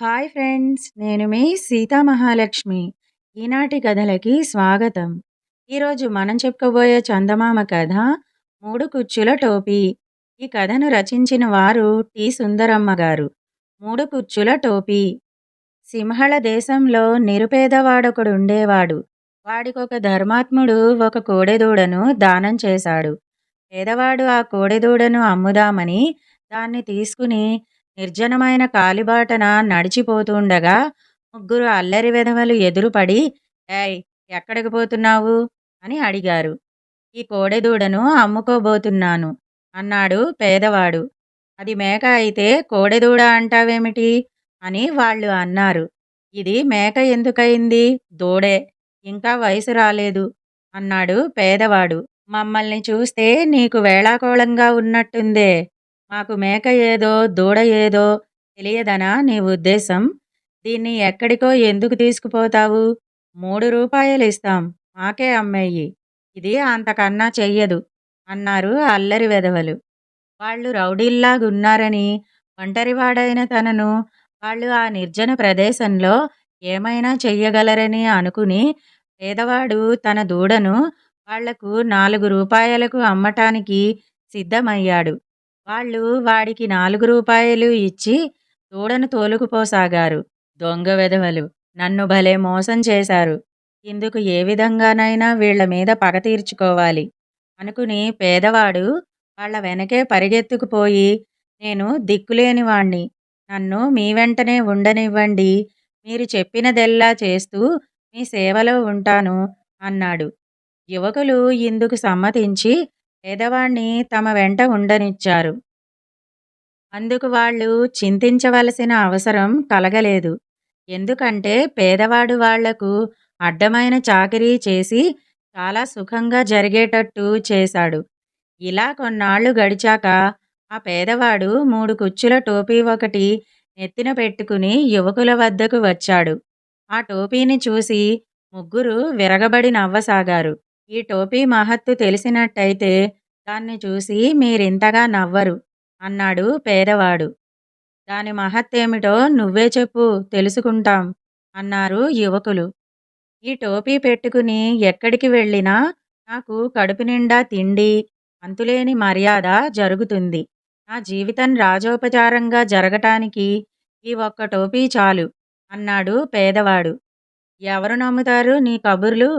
Hi friends నేను మీ సీతా మహాలక్ష్మి. ఈనాటి కథలకి స్వాగతం. ఈరోజు మనం చెప్పుకోబోయే చందమామ కథ మూడు కుచ్చుల టోపీ. ఈ కథను రచించిన వారు టి. సుందరమ్మ గారు. మూడు కుచ్చుల టోపీ. సింహళ దేశంలో నిరుపేదవాడొకడు ఉండేవాడు. వాడికొక ధర్మాత్ముడు ఒక కోడెదూడను దానం చేశాడు. పేదవాడు ఆ కోడెదూడను అమ్ముదామని దాన్ని తీసుకుని నిర్జనమైన కాలిబాటన నడిచిపోతుండగా ముగ్గురు అల్లరి విధవలు ఎదురుపడి ఏయ్ ఎక్కడికి పోతున్నావు? అని అడిగారు. ఈ కోడెదూడను అమ్ముకోబోతున్నాను అన్నాడు పేదవాడు. అది మేక అయితే కోడెదూడ అంటావేమిటి? అని వాళ్ళు అన్నారు. ఇది మేక ఎందుకయింది? దూడే ఇంకా వయసు రాలేదు అన్నాడు పేదవాడు. మమ్మల్ని చూస్తే నీకు వేళాకోళంగా ఉన్నట్టుందే మాకు మేక ఏదో దూడ ఏదో తెలియదనా నీ ఉద్దేశం? దీన్ని ఎక్కడికో ఎందుకు తీసుకుపోతావు? మూడు రూపాయలు ఇస్తాం మాకే అమ్మేయి. ఇది అంతకన్నా చెయ్యదు అన్నారు అల్లరి వెధవలు. వాళ్ళు రౌడీల్లాగున్నారని ఒంటరివాడైన తనను వాళ్ళు ఆ నిర్జన ప్రదేశంలో ఏమైనా చెయ్యగలరని అనుకుని పేదవాడు తన దూడను వాళ్ళకు నాలుగు రూపాయలకు అమ్మటానికి సిద్ధమయ్యాడు. వాళ్ళు వాడికి నాలుగు రూపాయలు ఇచ్చి దూడను తోలుకుపోసాగారు. దొంగ వెధవలు నన్ను భలే మోసం చేశారు. ఇందుకు ఏ విధంగానైనా వీళ్ళ మీద పగ తీర్చుకోవాలి. అనుకుని పేదవాడు వాళ్ళ వెనకే పరిగెత్తుకుపోయి నేను దిక్కులేని వాణ్ణి. నన్ను మీ వెంటనే ఉండనివ్వండి. మీరు చెప్పినదెల్లా చేస్తూ మీ సేవలో ఉంటాను అన్నాడు. యువకులు ఇందుకు సమ్మతించి పేదవాణ్ణి తమ వెంట ఉండనిచ్చారు. అందుకు వాళ్ళు చింతించవలసిన అవసరం కలగలేదు. ఎందుకంటే పేదవాడు వాళ్ళకు అడ్డమైన చాకరీ చేసి చాలా సుఖంగా జరిగేటట్టు చేశాడు. ఇలా కొన్నాళ్ళు గడిచాక ఆ పేదవాడు మూడు కుచ్చుల టోపీ ఒకటి నెత్తిన పెట్టుకుని యువకుల వద్దకు వచ్చాడు. ఆ టోపీని చూసి ముగ్గురు విరగబడి నవ్వసాగారు. ఈ టోపీ మహత్తు తెలిసినట్టయితే దాన్ని చూసి మీరింతగా నవ్వరు అన్నాడు పేదవాడు. దాని మహత్తేమిటో నువ్వే చెప్పు తెలుసుకుంటాం అన్నారు యువకులు. ఈ టోపీ పెట్టుకుని ఎక్కడికి వెళ్ళినా నాకు కడుపు నిండా తిండి అంతులేని మర్యాద జరుగుతుంది. నా జీవితం రాజోపచారంగా జరగటానికి ఈ ఒక్క టోపీ చాలు అన్నాడు పేదవాడు. ఎవరు నమ్ముతారు నీ కబుర్లు?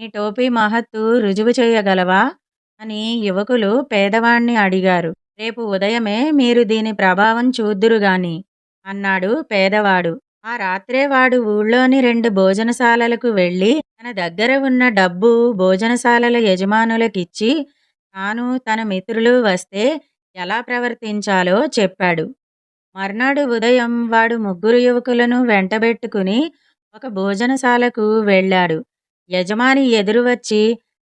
నీ టోపీ మహత్తు రుజువు చేయగలవా? అని యువకులు పేదవాణ్ణి అడిగారు. రేపు ఉదయమే మీరు దీని ప్రభావం చూద్దురుగాని అన్నాడు పేదవాడు. ఆ రాత్రే వాడు ఊళ్ళోని రెండు భోజనశాలలకు వెళ్ళి తన దగ్గర ఉన్న డబ్బు భోజనశాలల యజమానులకిచ్చి తాను తన మిత్రులు వస్తే ఎలా ప్రవర్తించాలో చెప్పాడు. మర్నాడు ఉదయం వాడు ముగ్గురు యువకులను వెంటబెట్టుకుని ఒక భోజనశాలకు వెళ్ళాడు. యజమాని ఎదురు వచ్చి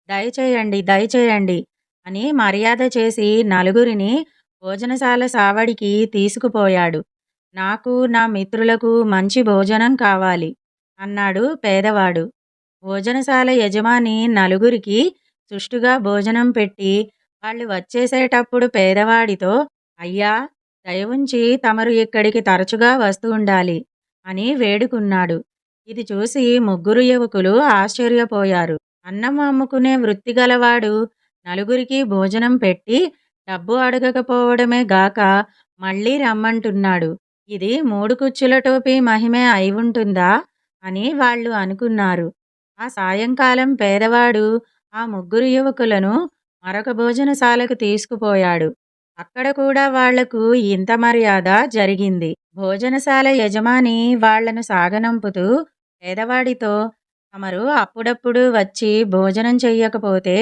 దయచేయండి దయచేయండి అని మర్యాద చేసి నలుగురిని భోజనశాల సావడికి తీసుకుపోయాడు. నాకు నా మిత్రులకు మంచి భోజనం కావాలి అన్నాడు పేదవాడు. భోజనశాల యజమాని నలుగురికి సుష్టుగా భోజనం పెట్టి వాళ్ళు వచ్చేసేటప్పుడు పేదవాడితో అయ్యా దయవుంచి తమరు ఇక్కడికి తరచుగా వస్తూ ఉండాలి అని వేడుకున్నాడు. ఇది చూసి ముగ్గురు యువకులు ఆశ్చర్యపోయారు. అన్నం అమ్ముకునే వృత్తి గలవాడు నలుగురికి భోజనం పెట్టి డబ్బు అడగకపోవడమే గాక మళ్ళీ రమ్మంటున్నాడు. ఇది మూడు కుచ్చుల టోపీ మహిమే అయి ఉంటుందా అని వాళ్ళు అనుకున్నారు. ఆ సాయంకాలం పేదవాడు ఆ ముగ్గురు యువకులను మరొక భోజనశాలకు తీసుకుపోయాడు. అక్కడ కూడా వాళ్ళకు ఇంత మర్యాద జరిగింది. భోజనశాల యజమాని వాళ్ళను సాగనంపుతూ పేదవాడితో తమరు అప్పుడప్పుడు వచ్చి భోజనం చెయ్యకపోతే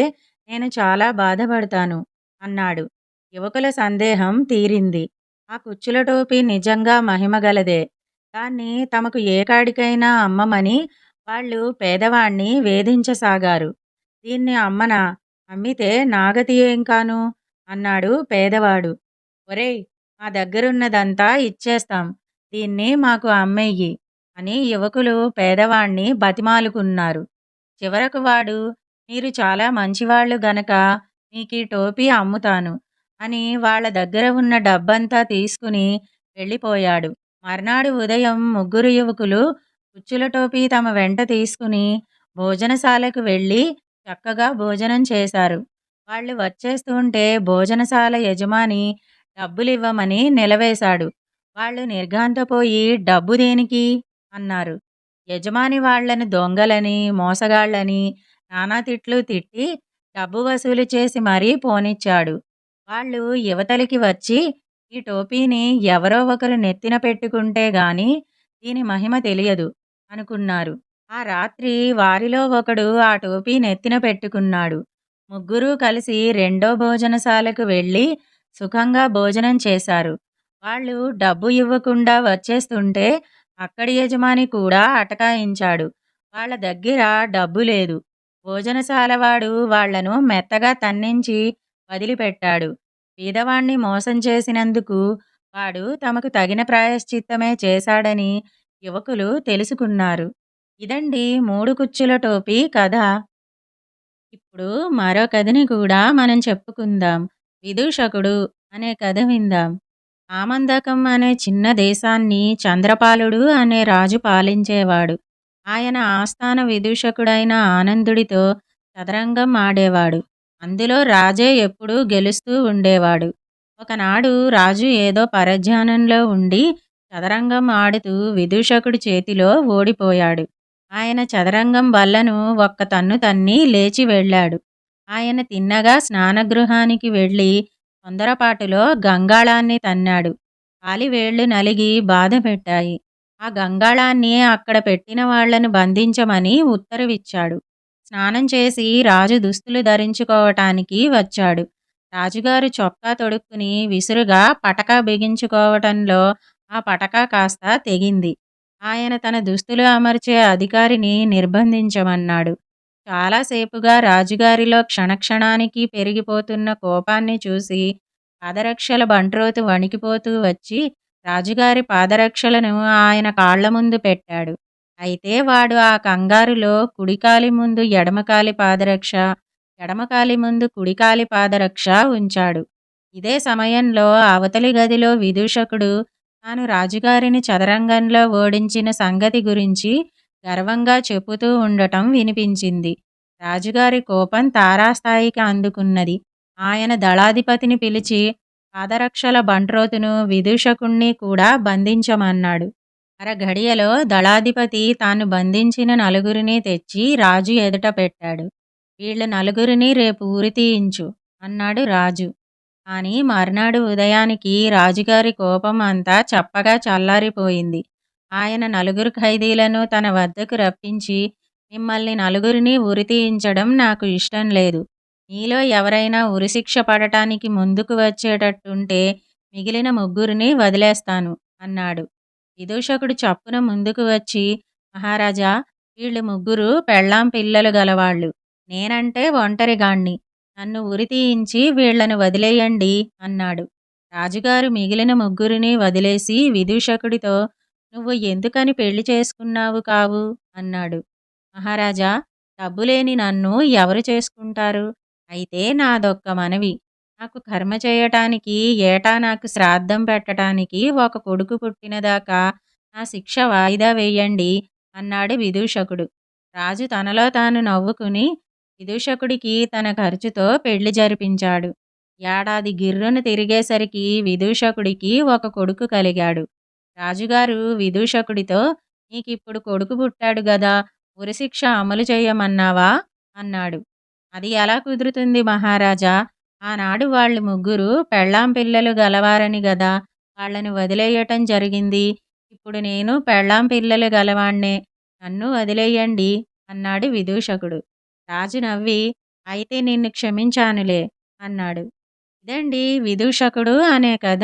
నేను చాలా బాధపడతాను అన్నాడు. యువకుల సందేహం తీరింది. ఆ కుచ్చుల టోపీ నిజంగా మహిమగలదే దాన్ని తమకు ఏ కాడికైనా అమ్మమని వాళ్ళు పేదవాణ్ణి వేధించసాగారు. దీన్ని అమ్మనా? అమ్మితే నాగతి కాను అన్నాడు పేదవాడు. ఒరేయ్ మా దగ్గరున్నదంతా ఇచ్చేస్తాం. దీన్ని మాకు అమ్మేయి అని యువకులు పేదవాణ్ణి బతిమాలుకున్నారు. చివరకు వాడు మీరు చాలా మంచివాళ్ళు గనక మీకీ టోపీ అమ్ముతాను అని వాళ్ళ దగ్గర ఉన్న డబ్బంతా తీసుకుని వెళ్ళిపోయాడు. మర్నాడు ఉదయం ముగ్గురు యువకులు కుచ్చుల టోపీ తమ వెంట తీసుకుని భోజనశాలకు వెళ్ళి చక్కగా భోజనం చేశారు. వాళ్ళు వచ్చేస్తుంటే భోజనశాల యజమాని డబ్బులివ్వమని నిలవేశాడు. వాళ్ళు నిర్ఘాంతపోయి డబ్బు దేనికి? అన్నారు. యజమాని వాళ్ళను దొంగలని మోసగాళ్ళని నానా తిట్లు తిట్టి డబ్బు వసూలు చేసి మరీ పోనిచ్చాడు. వాళ్ళు యువతలికి వచ్చి ఈ టోపీని ఎవరో ఒకరు నెత్తిన పెట్టుకుంటే గాని దీని మహిమ తెలియదు అనుకున్నారు. ఆ రాత్రి వారిలో ఒకడు ఆ టోపీ నెత్తిన పెట్టుకున్నాడు. ముగ్గురూ కలిసి రెండో భోజనశాలకు వెళ్ళి సుఖంగా భోజనం చేశారు. వాళ్ళు డబ్బు ఇవ్వకుండా వచ్చేస్తుంటే అక్కడి యజమాని కూడా అటకాయించాడు. వాళ్ళ దగ్గర డబ్బు లేదు. భోజనశాలవాడు వాళ్ళను మెత్తగా తన్నించి వదిలిపెట్టాడు. పేదవాణ్ణి మోసం చేసినందుకు వాడు తమకు తగిన ప్రాయశ్చిత్తమే చేశాడని యువకులు తెలుసుకున్నారు. ఇదండి మూడు కుచ్చుల టోపీ కథ. ఇప్పుడు మరో కథని కూడా మనం చెప్పుకుందాం. విదూషకుడు అనే కథ విందాం. ఆమందకం అనే చిన్న దేశాన్ని చంద్రపాలుడు అనే రాజు పాలించేవాడు. ఆయన ఆస్థాన విదూషకుడైన ఆనందుడితో చదరంగం ఆడేవాడు. అందులో రాజే ఎప్పుడూ గెలుస్తూ ఉండేవాడు. ఒకనాడు రాజు ఏదో పరధ్యానంలో ఉండి చదరంగం ఆడుతూ విదూషకుడి చేతిలో ఓడిపోయాడు. ఆయన చదరంగం వల్లను ఒక్క తన్ను తన్ని లేచి వెళ్ళాడు. ఆయన తిన్నగా స్నానగృహానికి వెళ్ళి తొందరపాటులో గంగాళాన్ని తన్నాడు. కాలివేళ్ళు నలిగి బాధ పెట్టాయి ఆ గంగాళాన్ని అక్కడ పెట్టిన వాళ్ళను బంధించమని ఉత్తరవిచ్చాడు. స్నానం చేసి రాజు దుస్తులు ధరించుకోవటానికి వచ్చాడు. రాజుగారు చొక్కా తొడుక్కుని విసురుగా పటకా బిగించుకోవటంలో ఆ పటకా కాస్త తెగింది. ఆయన తన దుస్తులు అమర్చే అధికారిని నిర్బంధించమన్నాడు. చాలాసేపుగా రాజుగారిలో క్షణక్షణానికి పెరిగిపోతున్న కోపాన్ని చూసి పాదరక్షల బంట్రోతు వణికిపోతూ వచ్చి రాజుగారి పాదరక్షలను ఆయన కాళ్ళ ముందు పెట్టాడు. అయితే వాడు ఆ కంగారులో కుడికాలి ముందు ఎడమకాలి పాదరక్ష ఎడమకాలి ముందు కుడికాలి పాదరక్ష ఉంచాడు. ఇదే సమయంలో అవతలి గదిలో విదూషకుడు తాను రాజుగారిని చదరంగంలో ఓడించిన సంగతి గురించి గర్వంగా చెబుతూ ఉండటం వినిపించింది. రాజుగారి కోపం తారాస్థాయికి అందుకున్నది. ఆయన దళాధిపతిని పిలిచి పాదరక్షల బంట్రోతును విదూషకుణ్ణి కూడా బంధించమన్నాడు. అరఘడియలో దళాధిపతి తాను బంధించిన నలుగురిని తెచ్చి రాజు ఎదుట పెట్టాడు. వీళ్ళ నలుగురిని రేపు ఊరి తీయించు అన్నాడు రాజు. కానీ మర్నాడు ఉదయానికి రాజుగారి కోపం అంతా చప్పగా చల్లారిపోయింది. ఆయన నలుగురు ఖైదీలను తన వద్దకు రప్పించి మిమ్మల్ని నలుగురిని ఉరితీయించడం నాకు ఇష్టం లేదు. మీలో ఎవరైనా ఉరిశిక్ష పడటానికి ముందుకు వచ్చేటట్టుంటే మిగిలిన ముగ్గురిని వదిలేస్తాను అన్నాడు. విదూషకుడు చప్పున ముందుకు వచ్చి మహారాజా వీళ్ళు ముగ్గురు పెళ్ళాం పిల్లలు గలవాళ్ళు. నేనంటే ఒంటరిగాణ్ణి. నన్ను ఉరి తీయించి వీళ్ళను వదిలేయండి అన్నాడు. రాజుగారు మిగిలిన ముగ్గురిని వదిలేసి విదూషకుడితో నువ్వు ఎందుకని పెళ్ళి చేసుకున్నావు కావు? అన్నాడు. మహారాజా డబ్బులేని నన్ను ఎవరు చేసుకుంటారు? అయితే నాదొక్క మనవి. నాకు కర్మ చేయటానికి ఏటా నాకు శ్రాద్ధం పెట్టడానికి ఒక కొడుకు పుట్టినదాకా నా శిక్ష వాయిదా వేయండి అన్నాడు విదూషకుడు. రాజు తనలో తాను నవ్వుకుని విదూషకుడికి తన ఖర్చుతో పెళ్ళి జరిపించాడు. ఏడాది గిర్రును తిరిగేసరికి విదూషకుడికి ఒక కొడుకు కలిగాడు. రాజుగారు విదూషకుడితో నీకిప్పుడు కొడుకు పుట్టాడు గదా ఉరిశిక్ష అమలు చేయమన్నావా? అన్నాడు. అది ఎలా కుదురుతుంది మహారాజా? ఆనాడు వాళ్ళు ముగ్గురు పెళ్ళాం పిల్లలు గలవారని గదా వాళ్ళను వదిలేయటం జరిగింది. ఇప్పుడు నేను పెళ్ళాం పిల్లలు గలవాణ్ణే నన్ను వదిలేయండి అన్నాడు విదూషకుడు. రాజు నవ్వి అయితే నిన్ను క్షమించానులే అన్నాడు. ఇదండి విదూషకుడు అనే కథ.